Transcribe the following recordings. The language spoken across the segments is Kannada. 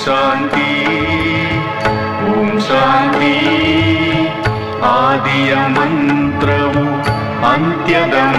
शान्ति। ॐ शान्ति। आदियमन्त्रौ अन्त्यदम्।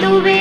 tuve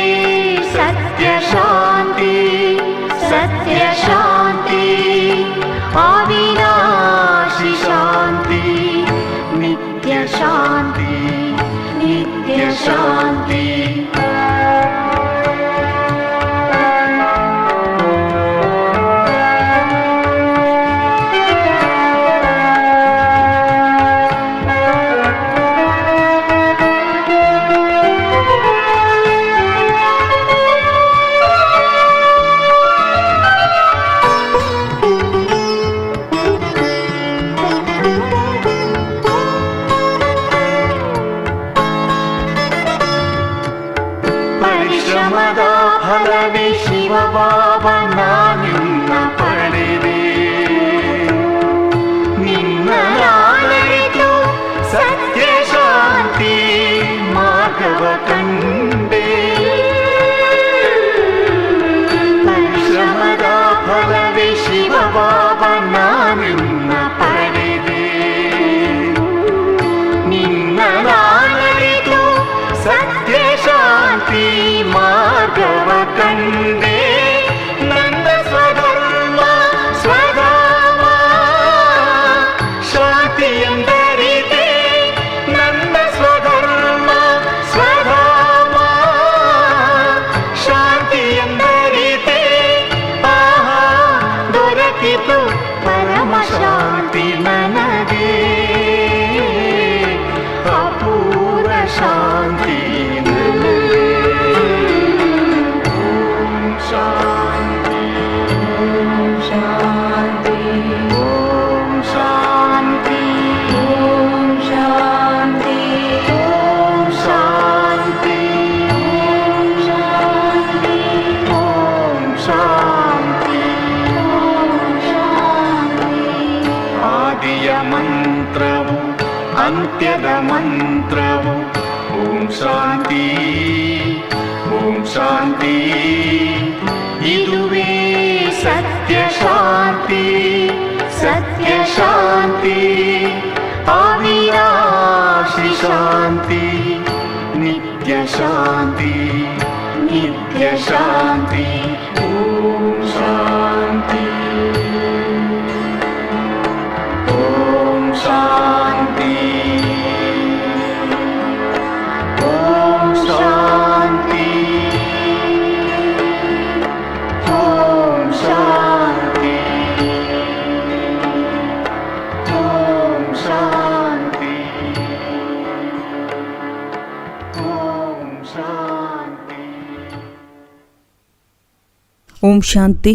ಓಂ ಶಾಂತಿ.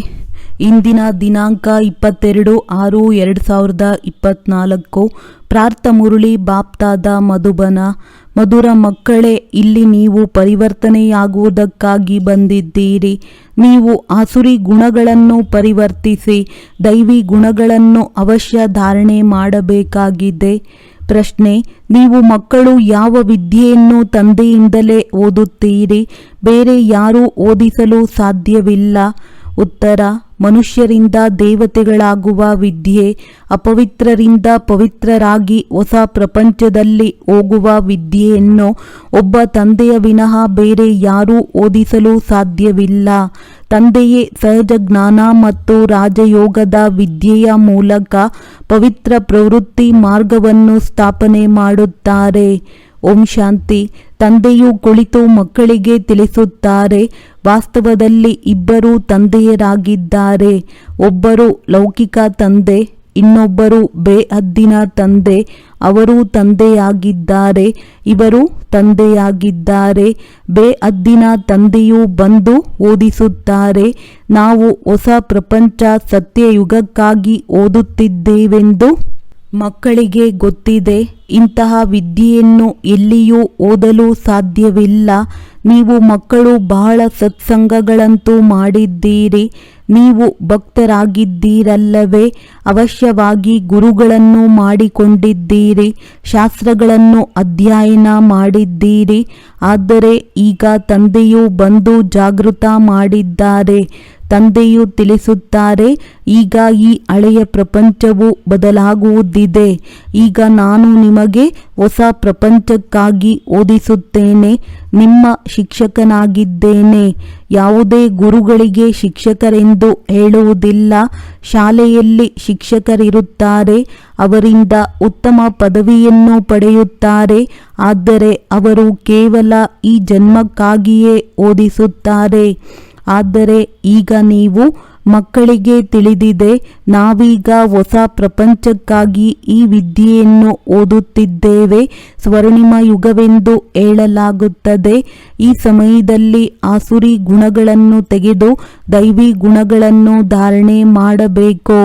ಇಂದಿನ ದಿನಾಂಕ ಇಪ್ಪತ್ತೆರಡು ಆರು ಎರಡು ಸಾವಿರದ ಇಪ್ಪತ್ನಾಲ್ಕು. ಪ್ರಾರ್ಥ ಮುರುಳಿ ಬಾಪ್ತಾದ ಮಧುಬನ. ಮಧುರ ಮಕ್ಕಳೇ, ಇಲ್ಲಿ ನೀವು ಪರಿವರ್ತನೆಯಾಗುವುದಕ್ಕಾಗಿ ಬಂದಿದ್ದೀರಿ. ನೀವು ಆಸುರಿ ಗುಣಗಳನ್ನು ಪರಿವರ್ತಿಸಿ, ದೈವಿ ಗುಣಗಳನ್ನು ಅವಶ್ಯ ಧಾರಣೆ ಮಾಡಬೇಕಾಗಿದೆ. ಪ್ರಶ್ನೆ, ನೀವು ಮಕ್ಕಳು ಯಾವ ವಿದ್ಯೆಯನ್ನು ತಂದೆಯಿಂದಲೇ ಓದುತ್ತೀರಿ? ಬೇರೆ ಯಾರೂ ಓದಿಸಲು ಸಾಧ್ಯವಿಲ್ಲ. ಉತ್ತರ, ಮನುಷ್ಯರಿಂದ ದೇವತೆಗಳಾಗುವ ವಿದ್ಯೆ, ಅಪವಿತ್ರರಿಂದ ಪವಿತ್ರರಾಗಿ ಹೊಸ ಪ್ರಪಂಚದಲ್ಲಿ ಹೋಗುವ ವಿದ್ಯೆಯನ್ನು ಒಬ್ಬ ತಂದೆಯ ವಿನಃ ಬೇರೆ ಯಾರೂ ಓದಿಸಲು ಸಾಧ್ಯವಿಲ್ಲ. ತಂದೆಯೇ ಸಹಜ ಜ್ಞಾನ ಮತ್ತು ರಾಜಯೋಗದ ವಿದ್ಯೆಯ ಮೂಲಕ ಪವಿತ್ರ ಪ್ರವೃತ್ತಿ ಮಾರ್ಗವನ್ನು ಸ್ಥಾಪನೆ ಮಾಡುತ್ತಾರೆ. ಓಂ ಶಾಂತಿ. ತಂದೆಯು ಕುಳಿತು ಮಕ್ಕಳಿಗೆ ತಿಳಿಸುತ್ತಾರೆ, ವಾಸ್ತವದಲ್ಲಿ ಇಬ್ಬರು ತಂದೆಯರಾಗಿದ್ದಾರೆ. ಒಬ್ಬರು ಲೌಕಿಕ ತಂದೆ ಇನ್ನೊಬ್ಬರು ಬೇಹದ್ದಿನ ತಂದೆ, ಅವರು ತಂದೆಯಾಗಿದ್ದಾರೆ, ಇವರು ತಂದೆಯಾಗಿದ್ದಾರೆ. ಬೇಹದ್ದಿನ ತಂದೆಯು ಬಂದು ಓದಿಸುತ್ತಾರೆ, ನಾವು ಹೊಸ ಪ್ರಪಂಚ ಸತ್ಯಯುಗಕ್ಕಾಗಿ ಓದುತ್ತಿದ್ದೇವೆಂದು ಮಕ್ಕಳಿಗೆ ಗೊತ್ತಿದೆ, ಇಂತಹ ವಿದ್ಯೆಯನ್ನು ಎಲ್ಲಿಯೂ ಓದಲು ಸಾಧ್ಯವಿಲ್ಲ. ನೀವು ಮಕ್ಕಳು ಬಹಳ ಸತ್ಸಂಗಗಳಂತೂ ಮಾಡಿದ್ದೀರಿ, ನೀವು ಭಕ್ತರಾಗಿದ್ದೀರಲ್ಲವೇ, ಅವಶ್ಯವಾಗಿ ಗುರುಗಳನ್ನು ಮಾಡಿಕೊಂಡಿದ್ದೀರಿ, ಶಾಸ್ತ್ರಗಳನ್ನು ಅಧ್ಯಯನ ಮಾಡಿದ್ದೀರಿ. ಆದರೆ ಈಗ ತಂದೆಯು ಬಂದು ಜಾಗೃತ ಮಾಡಿದ್ದಾರೆ. ತಂದೆಯು ತಿಳಿಸುತ್ತಾರೆ, ಈಗ ಈ ಹಳೆಯ ಪ್ರಪಂಚವು ಬದಲಾಗುವುದಿದೆ. ಈಗ ನಾನು ನಿಮಗೆ ಹೊಸ ಪ್ರಪಂಚಕ್ಕಾಗಿ ಓದಿಸುತ್ತೇನೆ, ನಿಮ್ಮ ಶಿಕ್ಷಕನಾಗಿದ್ದೇನೆ. ಯಾವುದೇ ಗುರುಗಳಿಗೆ ಶಿಕ್ಷಕರೆಂದು ಹೇಳುವುದಿಲ್ಲ. ಶಾಲೆಯಲ್ಲಿ ಶಿಕ್ಷಕರಿರುತ್ತಾರೆ, ಅವರಿಂದ ಉತ್ತಮ ಪದವಿಯನ್ನು ಪಡೆಯುತ್ತಾರೆ, ಆದರೆ ಅವರು ಕೇವಲ ಈ ಜನ್ಮಕ್ಕಾಗಿಯೇ ಓದಿಸುತ್ತಾರೆ. ಆದರೆ ಈಗ ನೀವು ಮಕ್ಕಳಿಗೆ ತಿಳಿದಿದೆ, ನಾವೀಗ ಹೊಸ ಪ್ರಪಂಚಕ್ಕಾಗಿ ಈ ವಿದ್ಯೆಯನ್ನು ಓದುತ್ತಿದ್ದೇವೆ. ಸ್ವರ್ಣಿಮ ಯುಗವೆಂದು ಹೇಳಲಾಗುತ್ತದೆ. ಈ ಸಮಯದಲ್ಲಿ ಆಸುರಿ ಗುಣಗಳನ್ನು ತೆಗೆದು ದೈವಿ ಗುಣಗಳನ್ನು ಧಾರಣೆ ಮಾಡಬೇಕು?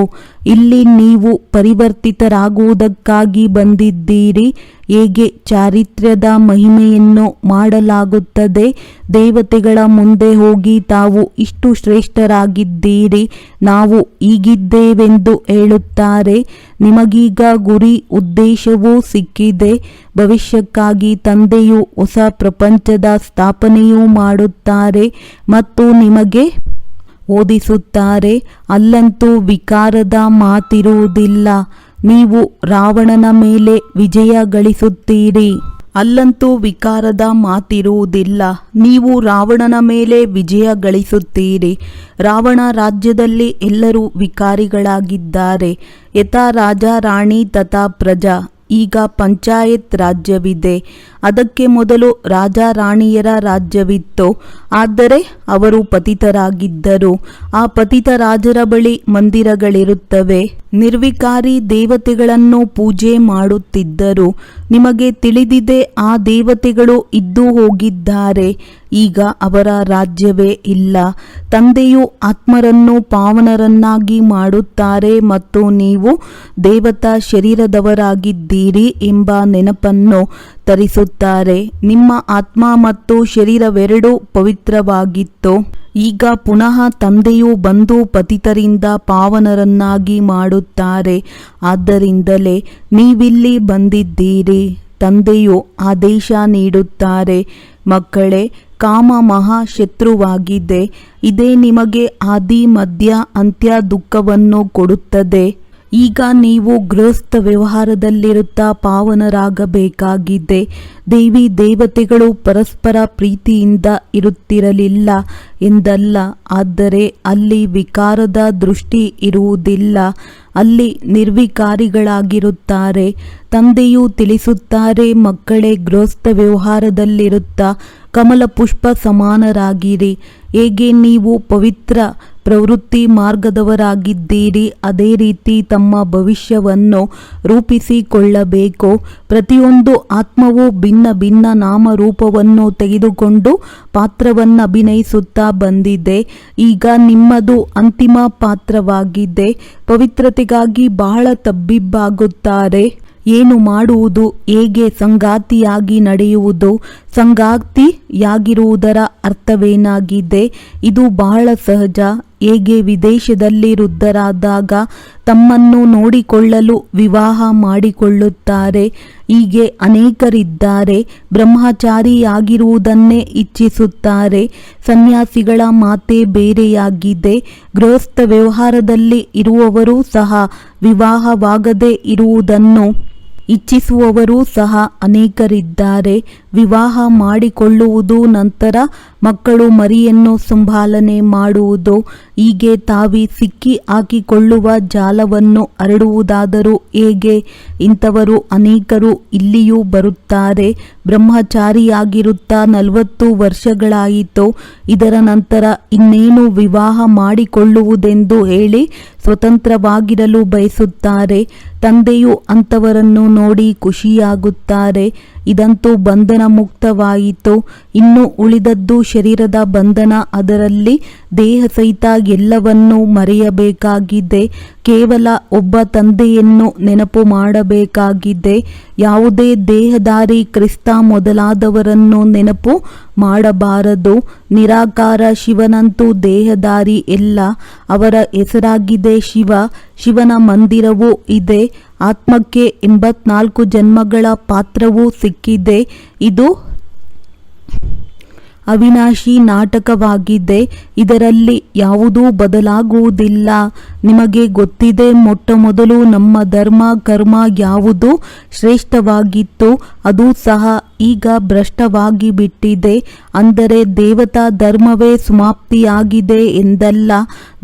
ಇಲ್ಲಿ ನೀವು ಪರಿವರ್ತಿತರಾಗುವುದಕ್ಕಾಗಿ ಬಂದಿದ್ದೀರಿ. ಹೇಗೆ ಚಾರಿತ್ರ್ಯದ ಮಹಿಮೆಯನ್ನು ಮಾಡಲಾಗುತ್ತದೆ? ದೇವತೆಗಳ ಮುಂದೆ ಹೋಗಿ ತಾವು ಇಷ್ಟು ಶ್ರೇಷ್ಠರಾಗಿದ್ದೀರಿ. ನಾವು ಈಗಿದ್ದೇವೆಂದು ಹೇಳುತ್ತಾರೆ. ನಿಮಗೀಗ ಗುರಿ ಉದ್ದೇಶವೂ ಸಿಕ್ಕಿದೆ. ಭವಿಷ್ಯಕ್ಕಾಗಿ ತಂದೆಯು ಹೊಸ ಪ್ರಪಂಚದ ಸ್ಥಾಪನೆಯೂ ಮಾಡುತ್ತಾರೆ ಮತ್ತು ನಿಮಗೆ ಓದಿಸುತ್ತಾರೆ. ಅಲ್ಲಂತೂ ವಿಕಾರದ ಮಾತಿರುವುದಿಲ್ಲ. ನೀವು ರಾವಣನ ಮೇಲೆ ವಿಜಯ ಗಳಿಸುತ್ತೀರಿ. ಅಲ್ಲಂತೂ ವಿಕಾರದ ಮಾತಿರುವುದಿಲ್ಲ. ನೀವು ರಾವಣನ ಮೇಲೆ ವಿಜಯ ಗಳಿಸುತ್ತೀರಿ. ರಾವಣ ರಾಜ್ಯದಲ್ಲಿ ಎಲ್ಲರೂ ವಿಕಾರಿಗಳಾಗಿದ್ದಾರೆ. ಯಥಾ ರಾಜ, ರಾಣಿ, ತಥಾ ಪ್ರಜಾ. ಈಗ ಪಂಚಾಯತ್ ರಾಜ್ಯವಿದೆ. ಅದಕ್ಕೆ ಮೊದಲು ರಾಜ ರಾಣಿಯರ ರಾಜ್ಯವಿತ್ತು. ಆದರೆ ಅವರು ಪತಿತರಾಗಿದ್ದರು. ಆ ಪತಿತ ರಾಜರ ಬಳಿ ಮಂದಿರಗಳಿರುತ್ತವೆ. ನಿರ್ವಿಕಾರಿ ದೇವತೆಗಳನ್ನು ಪೂಜೆ ಮಾಡುತ್ತಿದ್ದರು. ನಿಮಗೆ ತಿಳಿದಿದೆ, ಆ ದೇವತೆಗಳು ಇದ್ದು ಹೋಗಿದ್ದಾರೆ. ಈಗ ಅವರ ರಾಜ್ಯವೇ ಇಲ್ಲ. ತಂದೆಯು ಆತ್ಮರನ್ನು ಪಾವನರನ್ನಾಗಿ ಮಾಡುತ್ತಾರೆ ಮತ್ತು ನೀವು ದೇವತಾ ಶರೀರದವರಾಗಿದ್ದೀರಿ ಎಂಬ ನೆನಪನ್ನು ತರಿಸುತ್ತಾರೆ. ನಿಮ್ಮ ಆತ್ಮ ಮತ್ತು ಶರೀರವೆರಡೂ ಪವಿತ್ರವಾಗಿತ್ತು. ಈಗ ಪುನಃ ತಂದೆಯು ಬಂದು ಪತಿತರಿಂದ ಪಾವನರನ್ನಾಗಿ ಮಾಡುತ್ತಾರೆ. ಆದ್ದರಿಂದಲೇ ನೀವಿಲ್ಲಿ ಬಂದಿದ್ದೀರಿ. ತಂದೆಯು ಆದೇಶ ನೀಡುತ್ತಾರೆ. ಮಕ್ಕಳೇ ಕಾಮ ಮಹಾ ಶತ್ರುವಾಗಿದೆ ಇದೇ ನಿಮಗೆ ಆದಿ ಮಧ್ಯ ಅಂತ್ಯ ದುಃಖವನ್ನು ಕೊಡುತ್ತದೆ. ಈಗ ನೀವು ಗೃಹಸ್ಥ ವ್ಯವಹಾರದಲ್ಲಿರುತ್ತಾ ಪಾವನರಾಗಬೇಕಾಗಿದೆ. ದೇವಿ ದೇವತೆಗಳು ಪರಸ್ಪರ ಪ್ರೀತಿಯಿಂದ ಇರುತ್ತಿರಲಿಲ್ಲ ಎಂದಲ್ಲ, ಆದರೆ ಅಲ್ಲಿ ವಿಕಾರದ ದೃಷ್ಟಿ ಇರುವುದಿಲ್ಲ. ಅಲ್ಲಿ ನಿರ್ವಿಕಾರಿಗಳಾಗಿರುತ್ತಾರೆ. ತಂದೆಯು ತಿಳಿಸುತ್ತಾರೆ, ಮಕ್ಕಳೇ ಗೃಹಸ್ಥ ವ್ಯವಹಾರದಲ್ಲಿರುತ್ತಾ ಕಮಲ ಪುಷ್ಪ ಸಮಾನರಾಗಿರಿ. ಹೇಗೆ ನೀವು ಪವಿತ್ರ ಪ್ರವೃತ್ತಿ ಮಾರ್ಗದವರಾಗಿದ್ದೀರಿ, ಅದೇ ರೀತಿ ತಮ್ಮ ಭವಿಷ್ಯವನ್ನು ರೂಪಿಸಿಕೊಳ್ಳಬೇಕು? ಪ್ರತಿಯೊಂದು ಆತ್ಮವು ಭಿನ್ನ ಭಿನ್ನ ನಾಮರೂಪವನ್ನು ತೆಗೆದುಕೊಂಡು ಪಾತ್ರವನ್ನು ಅಭಿನಯಿಸುತ್ತಾ ಬಂದಿದೆ. ಈಗ ನಿಮ್ಮದು ಅಂತಿಮ ಪಾತ್ರವಾಗಿದೆ. ಪವಿತ್ರತೆಗಾಗಿ ಬಹಳ ತಬ್ಬಿಬ್ಬಾಗುತ್ತಾರೆ. ಏನು ಮಾಡುವುದು, ಹೇಗೆ ಸಂಗಾತಿಯಾಗಿ ನಡೆಯುವುದು, ಸಂಗಾತಿಯಾಗಿರುವುದರ ಅರ್ಥವೇನಾಗಿದೆ? ಇದು ಬಹಳ ಸಹಜ. ಹೇಗೆ ವಿದೇಶದಲ್ಲಿ ವೃದ್ಧರಾದಾಗ ತಮ್ಮನ್ನು ನೋಡಿಕೊಳ್ಳಲು ವಿವಾಹ ಮಾಡಿಕೊಳ್ಳುತ್ತಾರೆ, ಹೀಗೆ ಅನೇಕರಿದ್ದಾರೆ, ಬ್ರಹ್ಮಚಾರಿಯಾಗಿರುವುದನ್ನೇ ಇಚ್ಛಿಸುತ್ತಾರೆ. ಸನ್ಯಾಸಿಗಳ ಮಾತೇ ಬೇರೆಯಾಗಿದೆ. ಗೃಹಸ್ಥ ವ್ಯವಹಾರದಲ್ಲಿ ಇರುವವರೂ ಸಹ ವಿವಾಹವಾಗದೇ ಇರುವುದನ್ನು ಇಚ್ಛಿಸುವವರೂ ಸಹ ಅನೇಕರಿದ್ದಾರೆ. ವಿವಾಹ ಮಾಡಿಕೊಳ್ಳುವುದು ನಂತರ ಮಕ್ಕಳು ಮರಿಯನ್ನು ಸಂಭಾಲನೆ ಮಾಡುವುದು. ಹೀಗೆ ತಾವಿ ಸಿಕ್ಕಿ ಹಾಕಿಕೊಳ್ಳುವ ಜಾಲವನ್ನು ಹರಡುವುದಾದರೂ ಹೇಗೆ? ಇಂಥವರು ಅನೇಕರು ಇಲ್ಲಿಯೂ ಬರುತ್ತಾರೆ. ಬ್ರಹ್ಮಚಾರಿಯಾಗಿರುತ್ತಾ ನಲವತ್ತು ವರ್ಷಗಳಾಯಿತು. ಇದರ ನಂತರ ಇನ್ನೇನು ವಿವಾಹ ಮಾಡಿಕೊಳ್ಳುವುದೆಂದು ಹೇಳಿ ಸ್ವತಂತ್ರವಾಗಿರಲು ಬಯಸುತ್ತಾರೆ. ತಂದೆಯು ಅಂಥವರನ್ನು ನೋಡಿ ಖುಷಿಯಾಗುತ್ತಾರೆ. ಇದಂತೂ ಬಂಧನ ಮುಕ್ತವಾಯಿತು ಇನ್ನು ಉಳಿದದ್ದು ಶರೀರದ ಬಂಧನ, ಅದರಲ್ಲಿ ದೇಹ ಸಹಿತ ಎಲ್ಲವನ್ನೂ ಮರೆಯಬೇಕಾಗಿದೆ. ಕೇವಲ ಒಬ್ಬ ತಂದೆಯನ್ನು ನೆನಪು ಮಾಡಬೇಕಾಗಿದೆ. ಯಾವುದೇ ದೇಹದಾರಿ ಕ್ರಿಸ್ತ ಮೊದಲಾದವರನ್ನು ನೆನಪು ಮಾಡಬಾರದು. ನಿರಾಕಾರ ಶಿವನಂತೂ ದೇಹದಾರಿ ಎಲ್ಲ ಅವರ ಹೆಸರಾಗಿದೆ ಶಿವ. ಶಿವನ ಮಂದಿರವೂ ಇದೆ. ಆತ್ಮಕ್ಕೆ ಎಂಬತ್ನಾಲ್ಕು ಜನ್ಮಗಳ ಪಾತ್ರವೂ ಸಿಕ್ಕಿದೆ. ಇದು ಅವಿನಾಶಿ ನಾಟಕವಾಗಿದೆ. ಇದರಲ್ಲಿ ಯಾವುದೂ ಬದಲಾಗುವುದಿಲ್ಲ. ನಿಮಗೆ ಗೊತ್ತಿದೆ ಮೊಟ್ಟ ಮೊದಲು ನಮ್ಮ ಧರ್ಮ, ಕರ್ಮ ಯಾವುದು ಶ್ರೇಷ್ಠವಾಗಿತ್ತು. ಅದು ಸಹ ಈಗ ಭ್ರಷ್ಟವಾಗಿ ಬಿಟ್ಟಿದೆ ಅಂದರೆ ದೇವತಾ ಧರ್ಮವೇ ಸಮಾಪ್ತಿಯಾಗಿದೆ ಎಂದಲ್ಲ.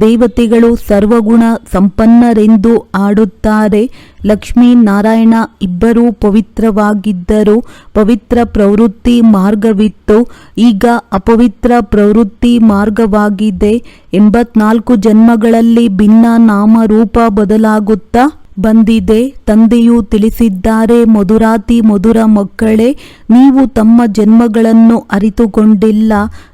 ದೇವತೆಗಳು ಸರ್ವಗುಣ ಸಂಪನ್ನರೆಂದು ಆಡುತ್ತಾರೆ ಲಕ್ಷ್ಮೀ ನಾರಾಯಣ ಇಬ್ಬರೂ ಪವಿತ್ರವಾಗಿದ್ದರು. ಪವಿತ್ರ ಪ್ರವೃತ್ತಿ ಮಾರ್ಗವಿತ್ತು. ಈಗ ಅಪವಿತ್ರ ಪ್ರವೃತ್ತಿ ಮಾರ್ಗವಾಗಿದೆ. ಎಂಬತ್ನಾಲ್ಕು ಜನ್ಮಗಳಲ್ಲಿ ಭಿನ್ನ ನಾಮರೂಪ ಬದಲಾಗುತ್ತಾ ಬಂದಿದೆ. ತಂದೆಯು ತಿಳಿಸಿದ್ದಾರೆ, ಮಧುರಾತಿ, ಮಧುರ ಮಕ್ಕಳೇ, ನೀವು ತಮ್ಮ ಜನ್ಮಗಳನ್ನು ಅರಿತುಕೊಂಡಿಲ್ಲ.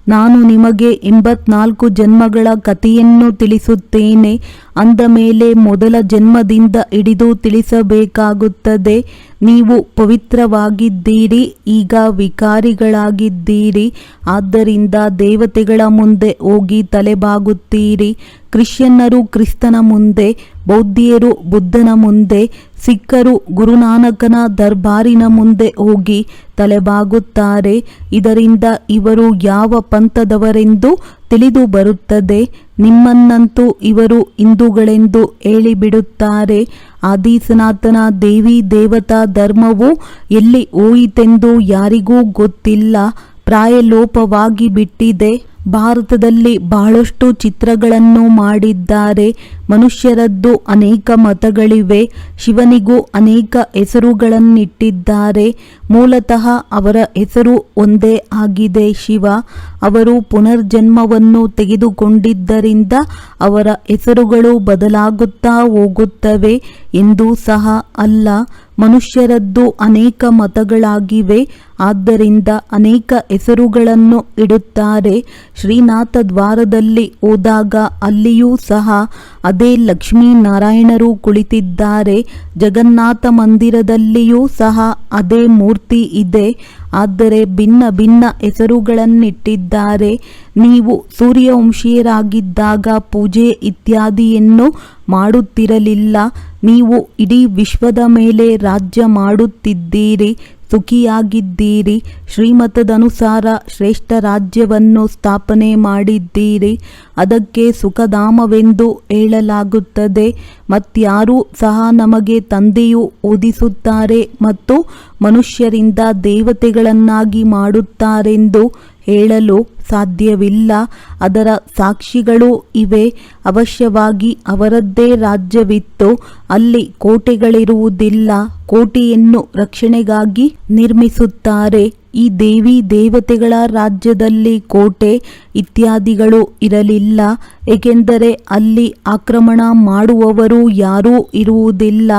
ನಾನು ನಿಮಗೆ ಎಂಬತ್ನಾಲ್ಕು ಜನ್ಮಗಳ ಕಥೆಯನ್ನು ತಿಳಿಸುತ್ತೇನೆ. ಅಂದ ಮೇಲೆ ಮೊದಲ ಜನ್ಮದಿಂದ ಹಿಡಿದು ತಿಳಿಸಬೇಕಾಗುತ್ತದೆ. ನೀವು ಪವಿತ್ರವಾಗಿದ್ದೀರಿ, ಈಗ ವಿಕಾರಿಗಳಾಗಿದ್ದೀರಿ. ಆದ್ದರಿಂದ ದೇವತೆಗಳ ಮುಂದೆ ಹೋಗಿ ತಲೆಬಾಗುತ್ತೀರಿ. ಕ್ರಿಶ್ಚಿಯನ್ನರು ಕ್ರಿಸ್ತನ ಮುಂದೆ, ಬೌದ್ಧಿಯರು ಬುದ್ಧನ ಮುಂದೆ, ಸಿಖ್ಖರು ಗುರುನಾನಕನ ದರ್ಬಾರಿನ ಮುಂದೆ ಹೋಗಿ ತಲೆಬಾಗುತ್ತಾರೆ. ಇದರಿಂದ ಇವರು ಯಾವ ಪಂಥದವರೆಂದು ತಿಳಿದು ಬರುತ್ತದೆ. ನಿಮ್ಮನ್ನಂತೂ ಇವರು ಹಿಂದೂಗಳೆಂದು ಹೇಳಿಬಿಡುತ್ತಾರೆ. ಆದಿ ಸನಾತನ ದೇವಿ ದೇವತಾ ಧರ್ಮವು ಎಲ್ಲಿ ಹೋಯಿತೆಂದು ಯಾರಿಗೂ ಗೊತ್ತಿಲ್ಲ. ಪ್ರಾಯಲೋಪವಾಗಿ ಬಿಟ್ಟಿದೆ. ಭಾರತದಲ್ಲಿ ಬಹಳಷ್ಟು ಚಿತ್ರಗಳನ್ನು ಮಾಡಿದ್ದಾರೆ. ಮನುಷ್ಯರದ್ದು ಅನೇಕ ಮತಗಳಿವೆ. ಶಿವನಿಗೂ ಅನೇಕ ಹೆಸರುಗಳನ್ನಿಟ್ಟಿದ್ದಾರೆ. ಮೂಲತಃ ಅವರ ಹೆಸರು ಒಂದೇ ಆಗಿದೆ ಶಿವ. ಅವರು ಪುನರ್ಜನ್ಮವನ್ನು ತೆಗೆದುಕೊಂಡಿದ್ದರಿಂದ ಅವರ ಹೆಸರುಗಳು ಬದಲಾಗುತ್ತಾ ಹೋಗುತ್ತವೆ ಎಂದೂ ಸಹ ಅಲ್ಲ. ಮನುಷ್ಯರದ್ದು ಅನೇಕ ಮತಗಳಾಗಿವೆ. ಆದ್ದರಿಂದ ಅನೇಕ ಹೆಸರುಗಳನ್ನು ಇಡುತ್ತಾರೆ. ಶ್ರೀನಾಥ ದ್ವಾರದಲ್ಲಿ ಹೋದಾಗ ಅಲ್ಲಿಯೂ ಸಹ ಅದೇ ಲಕ್ಷ್ಮೀನಾರಾಯಣರು ಕುಳಿತಿದ್ದಾರೆ. ಜಗನ್ನಾಥ ಮಂದಿರದಲ್ಲಿಯೂ ಸಹ ಅದೇ ಮೂರ್ತಿ ಇದೆ. ಆದರೆ ಭಿನ್ನ ಭಿನ್ನ ಹೆಸರುಗಳನ್ನಿಟ್ಟಿದ್ದಾರೆ. ನೀವು ಸೂರ್ಯವಂಶೀಯರಾಗಿದ್ದಾಗ ಪೂಜೆ ಇತ್ಯಾದಿಯನ್ನು ಮಾಡುತ್ತಿರಲಿಲ್ಲ. ನೀವು ಇಡೀ ವಿಶ್ವದ ಮೇಲೆ ರಾಜ್ಯ ಮಾಡುತ್ತಿದ್ದೀರಿ, ಸುಖಿಯಾಗಿದ್ದೀರಿ, ಶ್ರೀಮತದನುಸಾರ ಶ್ರೇಷ್ಠ ರಾಜ್ಯವನ್ನು ಸ್ಥಾಪನೆ ಮಾಡಿದ್ದೀರಿ. ಅದಕ್ಕೆ ಸುಖಧಾಮವೆಂದು ಹೇಳಲಾಗುತ್ತದೆ. ಮತ್ಯಾರೂ ಸಹ ನಮಗೆ ತಂದೆಯು ಓದಿಸುತ್ತಾರೆ ಮತ್ತು ಮನುಷ್ಯರಿಂದ ದೇವತೆಗಳನ್ನಾಗಿ ಮಾಡುತ್ತಾರೆಂದು ಹೇಳಲು ಸಾಧ್ಯವಿಲ್ಲ. ಅದರ ಸಾಕ್ಷಿಗಳೂ ಇವೆ. ಅವಶ್ಯವಾಗಿ ಅವರದ್ದೇ ರಾಜ್ಯವಿತ್ತು. ಅಲ್ಲಿ ಕೋಟೆಗಳಿರುವುದಿಲ್ಲ. ಕೋಟೆಯನ್ನು ರಕ್ಷಣೆಗಾಗಿ ನಿರ್ಮಿಸುತ್ತಾರೆ. ಈ ದೇವಿ ದೇವತೆಗಳ ರಾಜ್ಯದಲ್ಲಿ ಕೋಟೆ ಇತ್ಯಾದಿಗಳು ಇರಲಿಲ್ಲ. ಏಕೆಂದರೆ ಅಲ್ಲಿ ಆಕ್ರಮಣ ಮಾಡುವವರು ಯಾರೂ ಇರುವುದಿಲ್ಲ.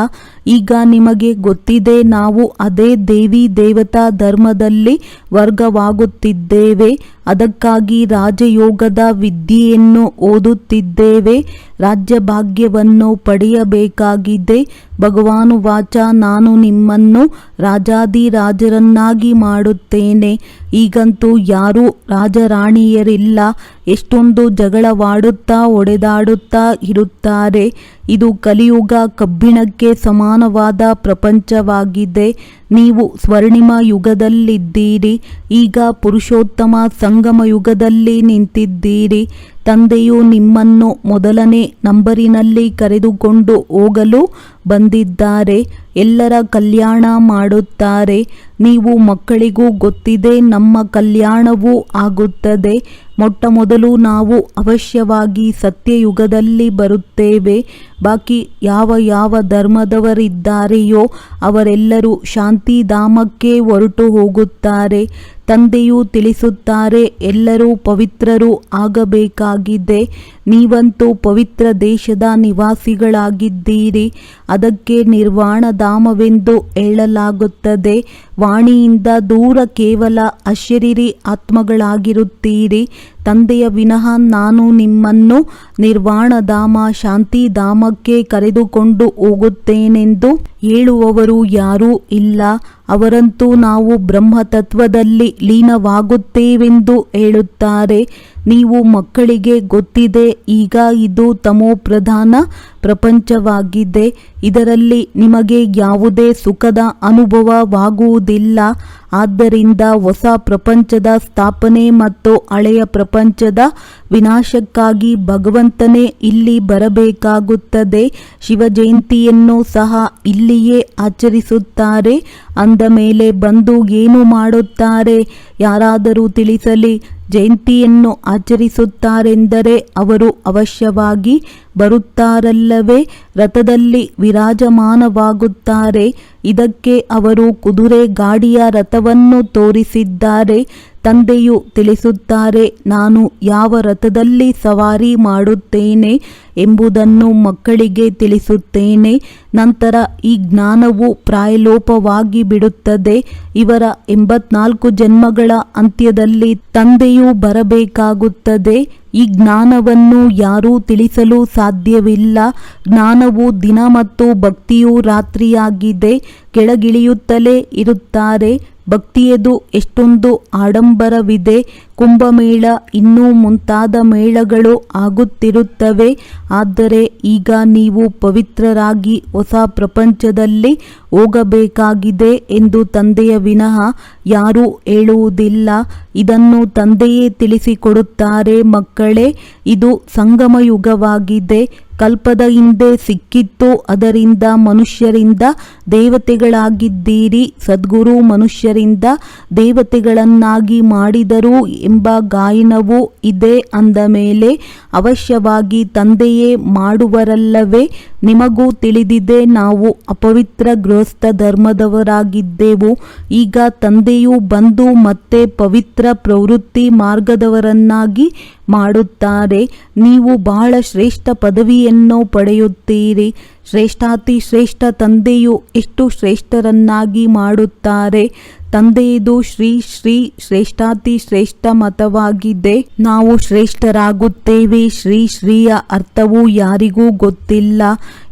ಈಗ ನಿಮಗೆ ಗೊತ್ತಿದೆ, ನಾವು ಅದೇ ದೇವಿ ದೇವತಾ ಧರ್ಮದಲ್ಲಿ ವರ್ಗವಾಗುತ್ತಿದ್ದೇವೆ. ಅದಕ್ಕಾಗಿ ರಾಜಯೋಗದ ವಿದ್ಯೆಯನ್ನು ಓದುತ್ತಿದ್ದೇವೆ. ರಾಜ್ಯಭಾಗ್ಯವನ್ನು ಪಡೆಯಬೇಕಾಗಿದೆ. ಭಗವಾನು ವಾಚ, ನಾನು ನಿಮ್ಮನ್ನು ರಾಜಾದಿರಾಜರನ್ನಾಗಿ ಮಾಡುತ್ತೇನೆ. ಈಗಂತೂ ಯಾರೂ ರಾಜರಾಣಿಯರಿಲ್ಲ. ಎಷ್ಟೊಂದು ಜಗಳವಾಡುತ್ತಾ, ಒಡೆದಾಡುತ್ತಾ ಇರುತ್ತಾರೆ. ಇದು ಕಲಿಯುಗ ಕಬ್ಬಿಣಕ್ಕೆ ಸಮಾನವಾದ ಪ್ರಪಂಚವಾಗಿದೆ. ನೀವು ಸ್ವರ್ಣಿಮ ಯುಗದಲ್ಲಿದ್ದೀರಿ. ಈಗ ಪುರುಷೋತ್ತಮ ಸಂಗಮ ಯುಗದಲ್ಲಿ ನಿಂತಿದ್ದೀರಿ. ತಂದೆಯು ನಿಮ್ಮನ್ನು ಮೊದಲನೇ ನಂಬರಿನಲ್ಲಿ ಕರೆದುಕೊಂಡು ಹೋಗಲು ಬಂದಿದ್ದಾರೆ. ಎಲ್ಲರ ಕಲ್ಯಾಣ ಮಾಡುತ್ತಾರೆ. ನೀವು ಮಕ್ಕಳಿಗೂ ಗೊತ್ತಿದೆ, ನಮ್ಮ ಕಲ್ಯಾಣವೂ ಆಗುತ್ತದೆ. ಮೊಟ್ಟ ಮೊದಲು ನಾವು ಅವಶ್ಯವಾಗಿ ಸತ್ಯಯುಗದಲ್ಲಿ ಬರುತ್ತೇವೆ. ಬಾಕಿ ಯಾವ ಯಾವ ಧರ್ಮದವರಿದ್ದಾರೆಯೋ ಅವರೆಲ್ಲರೂ ಶಾಂತಿಧಾಮಕ್ಕೆ ಹೊರಟು ಹೋಗುತ್ತಾರೆ. ತಂದೆಯು ತಿಳಿಸುತ್ತಾರೆ, ಎಲ್ಲರೂ ಪವಿತ್ರರು ಆಗಬೇಕಾಗಿದೆ. ನೀವಂತೂ ಪವಿತ್ರ ದೇಶದ ನಿವಾಸಿಗಳಾಗಿದ್ದೀರಿ. ಅದಕ್ಕೆ ನಿರ್ವಾಣಧಾಮವೆಂದು ಹೇಳಲಾಗುತ್ತದೆ. ವಾಣಿಯಿಂದ ದೂರ ಕೇವಲ ಅಶರೀರಿ ಆತ್ಮಗಳಾಗಿರುತ್ತೀರಿ. ತಂದೆಯ ವಿನಃ ನಾನು ನಿಮ್ಮನ್ನು ನಿರ್ವಾಣಧಾಮ ಶಾಂತಿಧಾಮಕ್ಕೆ ಕರೆದುಕೊಂಡು ಹೋಗುತ್ತೇನೆಂದು ಹೇಳುವವರು ಯಾರೂ ಇಲ್ಲ. ಅವರಂತೂ ನಾವು ಬ್ರಹ್ಮತತ್ವದಲ್ಲಿ ಲೀನವಾಗುತ್ತೇವೆಂದು ಹೇಳುತ್ತಾರೆ. ನೀವು ಮಕ್ಕಳಿಗೆ ಗೊತ್ತಿದೆ, ಈಗ ಇದು ತಮೋಪ್ರಧಾನ ಪ್ರಪಂಚವಾಗಿದೆ. ಇದರಲ್ಲಿ ನಿಮಗೆ ಯಾವುದೇ ಸುಖದ ಅನುಭವವಾಗುವುದಿಲ್ಲ. ಆದ್ದರಿಂದ ಹೊಸ ಪ್ರಪಂಚದ ಸ್ಥಾಪನೆ ಮತ್ತು ಹಳೆಯ ಪ್ರಪಂಚದ ವಿನಾಶಕ್ಕಾಗಿ ಭಗವಂತನೇ ಇಲ್ಲಿ ಬರಬೇಕಾಗುತ್ತದೆ. ಶಿವ ಜಯಂತಿಯನ್ನು ಸಹ ಇಲ್ಲಿಯೇ ಆಚರಿಸುತ್ತಾರೆ. ಅಂದ ಮೇಲೆ ಬಂದು ಏನು ಮಾಡುತ್ತಾರೆ? ಯಾರಾದರೂ ತಿಳಿಸಲಿ. ಜಯಂತಿಯನ್ನು ಆಚರಿಸುತ್ತಾರೆಂದರೆ ಅವರು ಅವಶ್ಯವಾಗಿ ಬರುತ್ತಾರಲ್ಲವೇ? ರಥದಲ್ಲಿ ವಿರಾಜಮಾನವಾಗುತ್ತಾರೆ. ಇದಕ್ಕೆ ಅವರು ಕುದುರೆ ಗಾಡಿಯ ರಥವನ್ನು ತೋರಿಸಿದ್ದಾರೆ. ತಂದೆಯು ತಿಳಿಸುತ್ತಾರೆ, ನಾನು ಯಾವ ರಥದಲ್ಲಿ ಸವಾರಿ ಮಾಡುತ್ತೇನೆ ಎಂಬುದನ್ನು ಮಕ್ಕಳಿಗೆ ತಿಳಿಸುತ್ತೇನೆ. ನಂತರ ಈ ಜ್ಞಾನವು ಪ್ರಾಯಲೋಪವಾಗಿ ಬಿಡುತ್ತದೆ. ಇವರ ಎಂಬತ್ನಾಲ್ಕು ಜನ್ಮಗಳ ಅಂತ್ಯದಲ್ಲಿ ತಂದೆಯು ಬರಬೇಕಾಗುತ್ತದೆ. ಈ ಜ್ಞಾನವನ್ನು ಯಾರೂ ತಿಳಿಸಲು ಸಾಧ್ಯವಿಲ್ಲ. ಜ್ಞಾನವು ದಿನ ಮತ್ತು ಭಕ್ತಿಯು ರಾತ್ರಿಯಾಗಿದೆ. ಕೆಳಗಿಳಿಯುತ್ತಲೇ ಇರುತ್ತಾರೆ. ಭಕ್ತಿಯದು ಎಷ್ಟೊಂದು ಆಡಂಬರವಿದೆ. ಕುಂಭಮೇಳ ಇನ್ನೂ ಮುಂತಾದ ಮೇಳಗಳು ಆಗುತ್ತಿರುತ್ತವೆ. ಆದರೆ ಈಗ ನೀವು ಪವಿತ್ರರಾಗಿ ಹೊಸ ಪ್ರಪಂಚದಲ್ಲಿ ಹೋಗಬೇಕಾಗಿದೆ ಎಂದು ತಂದೆಯ ವಿನಃ ಯಾರೂ ಹೇಳುವುದಿಲ್ಲ. ಇದನ್ನು ತಂದೆಯೇ ತಿಳಿಸಿಕೊಡುತ್ತಾರೆ ಮಕ್ಕಳೇ. ಇದು ಸಂಗಮ ಯುಗವಾಗಿದೆ ಕಲ್ಪದ ಹಿಂದೆ ಸಿಕ್ಕಿತ್ತು ಅದರಿಂದ ಮನುಷ್ಯರಿಂದ ದೇವತೆಗಳಾಗಿದ್ದೀರಿ. ಸದ್ಗುರು ಮನುಷ್ಯರಿಂದ ದೇವತೆಗಳನ್ನಾಗಿ ಮಾಡಿದರು ಎಂಬ ಗಾಯನವು ಇದೆ ಅಂದ ಮೇಲೆ ಅವಶ್ಯವಾಗಿ ತಂದೆಯೇ ಮಾಡುವರಲ್ಲವೇ? ನಿಮಗೂ ತಿಳಿದಿದೆ, ನಾವು ಅಪವಿತ್ರ ಗೃಹಸ್ಥ ಧರ್ಮದವರಾಗಿದ್ದೆವು. ಈಗ ತಂದೆಯು ಬಂದು ಮತ್ತೆ ಪವಿತ್ರ ಪ್ರವೃತ್ತಿ ಮಾರ್ಗದವರನ್ನಾಗಿ ಮಾಡುತ್ತಾರೆ. ನೀವು ಬಹಳ ಶ್ರೇಷ್ಠ ಪದವಿಯನ್ನು ಪಡೆಯುತ್ತೀರಿ. ಶ್ರೇಷ್ಠಾತಿ ಶ್ರೇಷ್ಠ ತಂದೆಯು ಎಷ್ಟು ಶ್ರೇಷ್ಠರನ್ನಾಗಿ ಮಾಡುತ್ತಾರೆ? ತಂದೆಯದು ಶ್ರೀ ಶ್ರೀ ಶ್ರೇಷ್ಠಾತಿ ಶ್ರೇಷ್ಠ ಮತವಾಗಿದೆ. ನಾವು ಶ್ರೇಷ್ಠರಾಗುತ್ತೇವೆ. ಶ್ರೀ ಶ್ರೀಯ ಅರ್ಥವು ಯಾರಿಗೂ ಗೊತ್ತಿಲ್ಲ.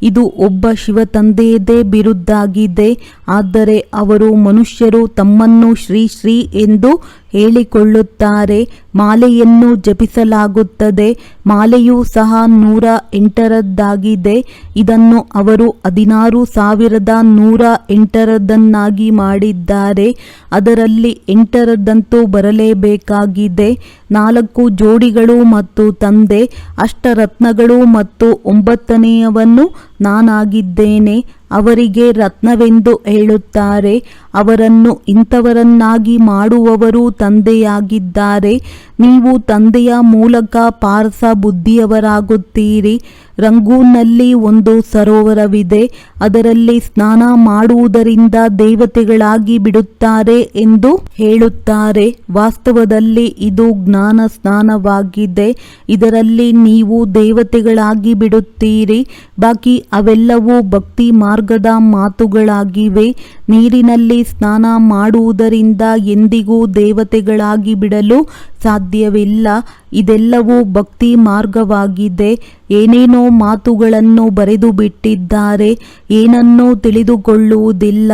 ಇದು ಒಬ್ಬ ಶಿವ ತಂದೆಯದೇ ಬಿರುದ್ದಾಗಿದೆ. ಆದರೆ ಅವರು ಮನುಷ್ಯರು ತಮ್ಮನ್ನು ಶ್ರೀ ಶ್ರೀ ಎಂದು ಹೇಳಿಕೊಳ್ಳುತ್ತಾರೆ. ಮಾಲೆಯನ್ನು ಜಪಿಸಲಾಗುತ್ತದೆ. ಮಾಲೆಯೂ ಸಹ ನೂರ ಎಂಟರದ್ದಾಗಿದೆ. ಇದನ್ನು ಅವರು ಹದಿನಾರು ಸಾವಿರದ ನೂರ ಎಂಟರದ್ದನ್ನಾಗಿ ಮಾಡಿದ್ದಾರೆ. ಅದರಲ್ಲಿ ಎಂಟರದ್ದಂತೂ ಬರಲೇಬೇಕಾಗಿದೆ. ನಾಲ್ಕು ಜೋಡಿಗಳು ಮತ್ತು ತಂದೆ, ಅಷ್ಟರತ್ನಗಳು ಮತ್ತು ಒಂಬತ್ತನೆಯವನ್ನು ನಾನಾಗಿದ್ದೇನೆ ಅವರಿಗೆ ರತ್ನವೆಂದು ಹೇಳುತ್ತಾರೆ. ಅವರನ್ನು ಇಂಥವರನ್ನಾಗಿ ಮಾಡುವವರು ತಂದೆಯಾಗಿದ್ದಾರೆ. ನೀವು ತಂದೆಯ ಮೂಲಕ ಪಾರ್ಸ ಬುದ್ಧಿಯವರಾಗುತ್ತೀರಿ. ರಂಗೂನ್ನಲ್ಲಿ ಒಂದು ಸರೋವರವಿದೆ. ಅದರಲ್ಲಿ ಸ್ನಾನ ಮಾಡುವುದರಿಂದ ದೇವತೆಗಳಾಗಿ ಬಿಡುತ್ತಾರೆ ಎಂದು ಹೇಳುತ್ತಾರೆ. ವಾಸ್ತವದಲ್ಲಿ ಇದು ಜ್ಞಾನ ಸ್ನಾನವಾಗಿದೆ. ಇದರಲ್ಲಿ ನೀವು ದೇವತೆಗಳಾಗಿ ಬಿಡುತ್ತೀರಿ. ಬಾಕಿ ಅವೆಲ್ಲವೂ ಭಕ್ತಿ ಮಾರ್ಗದ ಮಾತುಗಳಾಗಿವೆ. ನೀರಿನಲ್ಲಿ ಸ್ನಾನ ಮಾಡುವುದರಿಂದ ಎಂದಿಗೂ ದೇವತೆಗಳಾಗಿ ಬಿಡಲು ಸಾಧ್ಯವಿಲ್ಲ. ಇದೆಲ್ಲವೂ ಭಕ್ತಿ ಮಾರ್ಗವಾಗಿದೆ. ಏನೇನೋ ಮಾತುಗಳನ್ನು ಬರೆದು ಬಿಟ್ಟಿದ್ದಾರೆ. ಏನನ್ನೂ ತಿಳಿದುಕೊಳ್ಳುವುದಿಲ್ಲ.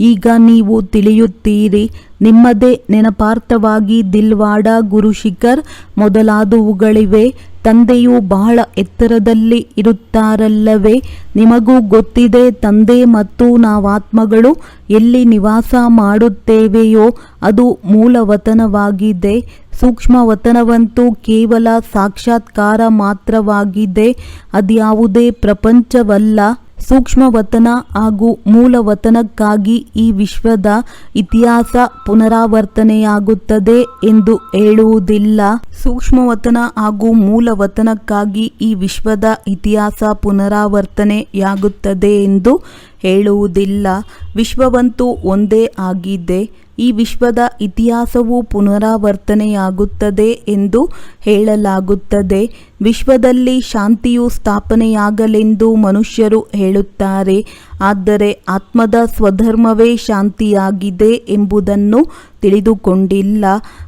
ಈಗ ನೀವು ತಿಳಿಯುತ್ತೀರಿ. ನಿಮ್ಮದೇ ನೆನಪಾರ್ಥವಾಗಿ ದಿಲ್ವಾಡ ಗುರುಶಿಖರ್ ಮೊದಲಾದವುಗಳಿವೆ. ತಂದೆಯು ಬಹಳ ಎತ್ತರದಲ್ಲಿ ಇರುತ್ತಾರಲ್ಲವೇ? ನಿಮಗೂ ಗೊತ್ತಿದೆ, ತಂದೆ ಮತ್ತು ನಾವಾತ್ಮಗಳು ಎಲ್ಲಿ ನಿವಾಸ ಮಾಡುತ್ತೇವೆಯೋ ಅದು ಮೂಲವತನವಾಗಿದೆ. ಸೂಕ್ಷ್ಮವತನವಂತೂ ಕೇವಲ ಸಾಕ್ಷಾತ್ಕಾರ ಮಾತ್ರವಾಗಿದೆ. ಅದ್ಯಾವುದೇ ಪ್ರಪಂಚವಲ್ಲ. ಸೂಕ್ಷ್ಮವತನ ಹಾಗೂ ಮೂಲವತನಕ್ಕಾಗಿ ಈ ವಿಶ್ವದ ಇತಿಹಾಸ ಪುನರಾವರ್ತನೆಯಾಗುತ್ತದೆ ಎಂದು ಹೇಳುವುದಿಲ್ಲ. ಸೂಕ್ಷ್ಮವತನ ಹಾಗೂ ಮೂಲವತನಕ್ಕಾಗಿ ಈ ವಿಶ್ವದ ಇತಿಹಾಸ ಪುನರಾವರ್ತನೆಯಾಗುತ್ತದೆ ಎಂದು ಹೇಳುವುದಿಲ್ಲ. ವಿಶ್ವವಂತೂ ಒಂದೇ ಆಗಿದೆ. ಈ ವಿಶ್ವದ ಇತಿಹಾಸವು ಪುನರಾವರ್ತನೆಯಾಗುತ್ತದೆ ಎಂದು ಹೇಳಲಾಗುತ್ತದೆ. ವಿಶ್ವದಲ್ಲಿ ಶಾಂತಿಯು ಸ್ಥಾಪನೆಯಾಗಲೆಂದು ಮನುಷ್ಯರು ಹೇಳುತ್ತಾರೆ. ಆದರೆ ಆತ್ಮದ ಸ್ವಧರ್ಮವೇ ಶಾಂತಿಯಾಗಿದೆ ಎಂಬುದನ್ನು ತಿಳಿದುಕೊಂಡಿಲ್ಲ.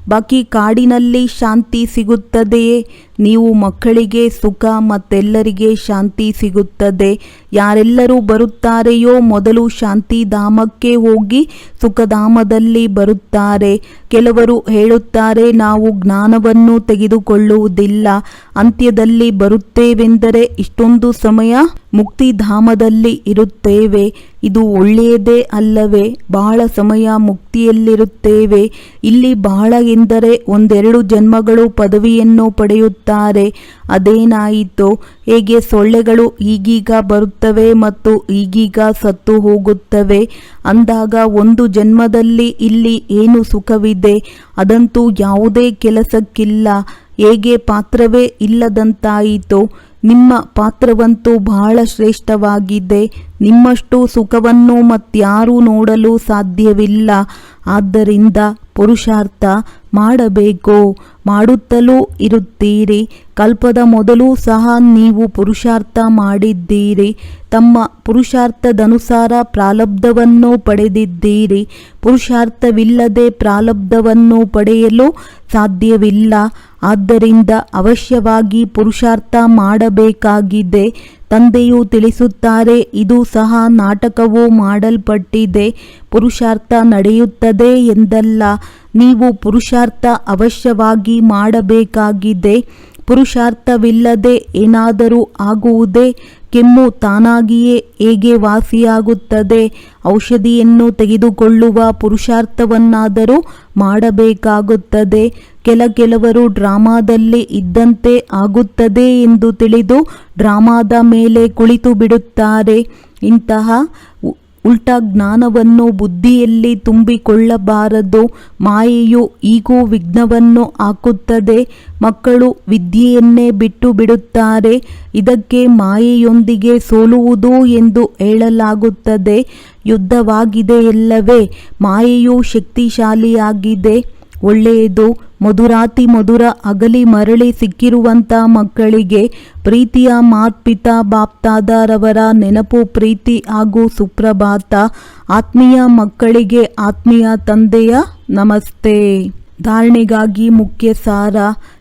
ಬಾಕಿ ಕಾಡಿನಲ್ಲಿ ಶಾಂತಿ ಸಿಗುತ್ತದೆಯೇ? ನೀವು ಮಕ್ಕಳಿಗೆ ಸುಖ ಮತ್ತೆಲ್ಲರಿಗೆ ಶಾಂತಿ ಸಿಗುತ್ತದೆ. ಯಾರೆಲ್ಲರೂ ಬರುತ್ತಾರೆಯೋ ಮೊದಲು ಶಾಂತಿಧಾಮಕ್ಕೆ ಹೋಗಿ ಸುಖಧಾಮದಲ್ಲಿ ಬರುತ್ತಾರೆ. ಕೆಲವರು ಹೇಳುತ್ತಾರೆ, ನಾವು ಜ್ಞಾನವನ್ನು ತೆಗೆದುಕೊಳ್ಳುವುದಿಲ್ಲ. ಅಂತ್ಯದಲ್ಲಿ ಬರುತ್ತೇವೆಂದರೆ ಇಷ್ಟೊಂದು ಸಮಯ ಮುಕ್ತಿಧಾಮದಲ್ಲಿ ಇರುತ್ತೇವೆ. ಇದು ಒಳ್ಳೆಯದೇ ಅಲ್ಲವೇ? ಬಹಳ ಸಮಯ ಮುಕ್ತಿಯಲ್ಲಿರುತ್ತೇವೆ. ಇಲ್ಲಿ ಬಹಳ ಎಂದರೆ ಒಂದೆರಡು ಜನ್ಮಗಳು ಪದವಿಯನ್ನು ಪಡೆಯುತ್ತಾರೆ. ಅದೇನಾಯಿತು? ಹೇಗೆ ಸೊಳ್ಳೆಗಳು ಈಗೀಗ ಬರುತ್ತವೆ ಮತ್ತು ಈಗೀಗ ಸತ್ತು ಹೋಗುತ್ತವೆ? ಅಂದಾಗ ಒಂದು ಜನ್ಮದಲ್ಲಿ ಇಲ್ಲಿ ಏನು ಸುಖವಿದೆ? ಅದಂತೂ ಯಾವುದೇ ಕೆಲಸಕ್ಕಿಲ್ಲ. ಹೇಗೆ ಪಾತ್ರವೇ ಇಲ್ಲದಂತಾಯಿತು? ನಿಮ್ಮ ಪಾತ್ರವಂತೂ ಬಹಳ ಶ್ರೇಷ್ಠವಾಗಿದೆ ನಿಮ್ಮಷ್ಟು ಸುಖವನ್ನು ಮತ್ಯಾರೂ ನೋಡಲು ಸಾಧ್ಯವಿಲ್ಲ. ಆದ್ದರಿಂದ ಪುರುಷಾರ್ಥ ಮಾಡಬೇಕು. ಮಾಡುತ್ತಲೂ ಇರುತ್ತೀರಿ. ಕಲ್ಪದ ಮೊದಲು ಸಹ ನೀವು ಪುರುಷಾರ್ಥ ಮಾಡಿದ್ದೀರಿ. ತಮ್ಮ ಪುರುಷಾರ್ಥದನುಸಾರ ಪ್ರಾಲಬ್ಧವನ್ನು ಪಡೆದಿದ್ದೀರಿ. ಪುರುಷಾರ್ಥವಿಲ್ಲದೆ ಪ್ರಾಲಬ್ಧವನ್ನು ಪಡೆಯಲು ಸಾಧ್ಯವಿಲ್ಲ. ಆದ್ದರಿಂದ ಅವಶ್ಯವಾಗಿ ಪುರುಷಾರ್ಥ ಮಾಡಬೇಕಾಗಿದೆ. ತಂದೆಯು ತಿಳಿಸುತ್ತಾರೆ, ಇದು ಸಹ ನಾಟಕವು ಮಾಡಲ್ಪಟ್ಟಿದೆ, ಪುರುಷಾರ್ಥ ನಡೆಯುತ್ತದೆ ಎಂದಲ್ಲ. ನೀವು ಪುರುಷಾರ್ಥ ಅವಶ್ಯವಾಗಿ ಮಾಡಬೇಕಾಗಿದೆ. ಪುರುಷಾರ್ಥವಿಲ್ಲದೆ ಏನಾದರೂ ಆಗುವುದೇ? ಕೆಮ್ಮು ತಾನಾಗಿಯೇ ಹೇಗೆ ವಾಸಿಯಾಗುತ್ತದೆ? ಔಷಧಿಯನ್ನು ತೆಗೆದುಕೊಳ್ಳುವ ಪುರುಷಾರ್ಥವನ್ನಾದರೂ ಮಾಡಬೇಕಾಗುತ್ತದೆ. ಕೆಲ ಕೆಲವರು ಡ್ರಾಮಾದಲ್ಲಿ ಇದ್ದಂತೆ ಆಗುತ್ತದೆ ಎಂದು ತಿಳಿದು ಡ್ರಾಮಾದ ಮೇಲೆ ಕುಳಿತು ಬಿಡುತ್ತಾರೆ. ಇಂತಹ ಉಲ್ಟಾ ಜ್ಞಾನವನ್ನು ಬುದ್ಧಿಯಲ್ಲಿ ತುಂಬಿಕೊಳ್ಳಬಾರದು. ಮಾಯೆಯು ಈಗೂ ವಿಘ್ನವನ್ನು ಹಾಕುತ್ತದೆ. ಮಕ್ಕಳು ವಿದ್ಯೆಯನ್ನೇ ಬಿಟ್ಟು ಬಿಡುತ್ತಾರೆ. ಇದಕ್ಕೆ ಮಾಯೆಯೊಂದಿಗೆ ಸೋಲುವುದು ಎಂದು ಹೇಳಲಾಗುತ್ತದೆ. ಯುದ್ಧವಾಗಿದೆಯಲ್ಲವೇ ಮಾಯೆಯು ಶಕ್ತಿಶಾಲಿಯಾಗಿದೆ. ಒಳ್ಳೆಯದು. ಮಧುರಾತಿ ಮಧುರ ಅಗಲಿ ಮರಳಿ ಸಿಕ್ಕಿರುವಂಥ ಮಕ್ಕಳಿಗೆ ಪ್ರೀತಿಯ ಮಾತ್ಪಿತಾ ಬಾಪ್ತಾದರವರ ನೆನಪು ಪ್ರೀತಿ ಹಾಗೂ ಸುಪ್ರಭಾತ. ಆತ್ಮೀಯ ಮಕ್ಕಳಿಗೆ ಆತ್ಮೀಯ ತಂದೆಯ ನಮಸ್ತೆ. ಧಾರಣೆಗಾಗಿ ಮುಖ್ಯ ಸಾರ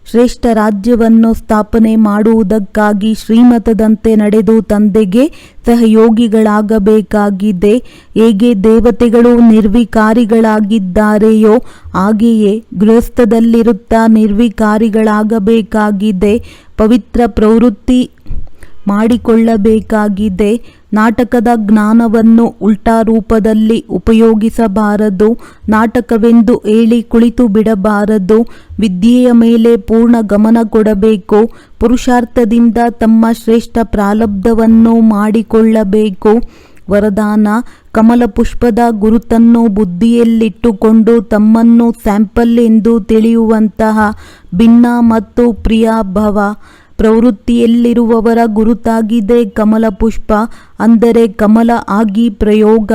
ಶ್ರೇಷ್ಠ ರಾಜ್ಯವನ್ನು ಸ್ಥಾಪನೆ ಮಾಡುವುದಕ್ಕಾಗಿ ಶ್ರೀಮತದಂತೆ ನಡೆದು ತಂದೆಗೆ ಸಹಯೋಗಿಗಳಾಗಬೇಕಾಗಿದೆ. ಹೇಗೆ ದೇವತೆಗಳು ನಿರ್ವಿಕಾರಿಗಳಾಗಿದ್ದಾರೆಯೋ ಹಾಗೆಯೇ ಗೃಹಸ್ಥದಲ್ಲಿರುತ್ತಾ ನಿರ್ವಿಕಾರಿಗಳಾಗಬೇಕಾಗಿದೆ. ಪವಿತ್ರ ಪ್ರವೃತ್ತಿ ಮಾಡಿಕೊಳ್ಳಬೇಕಾಗಿದೆ. ನಾಟಕದ ಜ್ಞಾನವನ್ನು ಉಲ್ಟಾ ರೂಪದಲ್ಲಿ ಉಪಯೋಗಿಸಬಾರದು. ನಾಟಕವೆಂದು ಹೇಳಿ ಕುಳಿತು ಬಿಡಬಾರದು. ವಿದ್ಯೆಯ ಮೇಲೆ ಪೂರ್ಣ ಗಮನ ಕೊಡಬೇಕು. ಪುರುಷಾರ್ಥದಿಂದ ತಮ್ಮ ಶ್ರೇಷ್ಠ ಪ್ರಾರಬ್ಧವನ್ನು ಮಾಡಿಕೊಳ್ಳಬೇಕು. ವರದಾನ ಕಮಲ ಪುಷ್ಪದ ಗುರುತನ್ನು ಬುದ್ಧಿಯಲ್ಲಿಟ್ಟುಕೊಂಡು ತಮ್ಮನ್ನು ಸ್ಯಾಂಪಲ್ ಎಂದು ತಿಳಿಯುವಂತಹ ಭಿನ್ನ ಮತ್ತು ಪ್ರಿಯ ಭವ. ಪ್ರವೃತ್ತಿಯಲ್ಲಿರುವವರ ಗುರುತಾಗಿದೆ ಕಮಲ ಪುಷ್ಪ ಅಂದರೆ ಕಮಲ ಆಗಿ ಪ್ರಯೋಗ.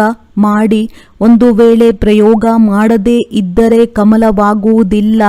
ಮಾಡಿ, ಒಂದು ವೇಳೆ ಪ್ರಯೋಗ ಮಾಡದೇ ಇದ್ದರೆ ಕಮಲವಾಗುವುದಿಲ್ಲ.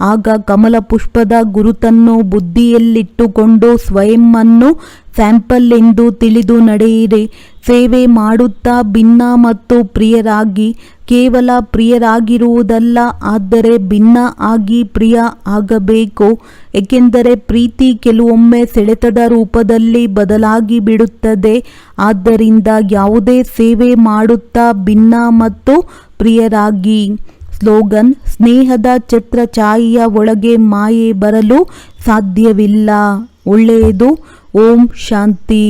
ಆಗ ಕಮಲ ಪುಷ್ಪದ ಗುರುತನ್ನು ಬುದ್ಧಿಯಲ್ಲಿಟ್ಟುಕೊಂಡು ಸ್ವಯಂವನ್ನು ಸ್ಯಾಂಪಲ್ ಎಂದು ತಿಳಿದು ನಡೆಯಿರಿ. ಸೇವೆ ಮಾಡುತ್ತಾ ಭಿನ್ನ ಮತ್ತು ಪ್ರಿಯರಾಗಿ, ಕೇವಲ ಪ್ರಿಯರಾಗಿರುವುದಲ್ಲ, ಆದರೆ ಭಿನ್ನ ಆಗಿ ಪ್ರಿಯ ಆಗಬೇಕು. ಏಕೆಂದರೆ ಪ್ರೀತಿ ಕೆಲವೊಮ್ಮೆ ಸೆಳೆತದ ರೂಪದಲ್ಲಿ ಬದಲಾಗಿ ಬಿಡುತ್ತದೆ. ಆದ್ದರಿಂದ ಯಾವುದೇ ಸೇವೆ ಮಾಡುತ್ತಾ ಭಿನ್ನ ಮತ್ತು ಪ್ರಿಯರಾಗಿ. ಸ್ಲೋಗನ್ ಸ್ನೇಹದ ಛತ್ರ ಛಾಯೆಯ ಒಳಗೆ ಮಾಯೆ ಬರಲು ಸಾಧ್ಯವಿಲ್ಲ. ಒಳ್ಳೆಯದು. ಓಂ ಶಾಂತಿ.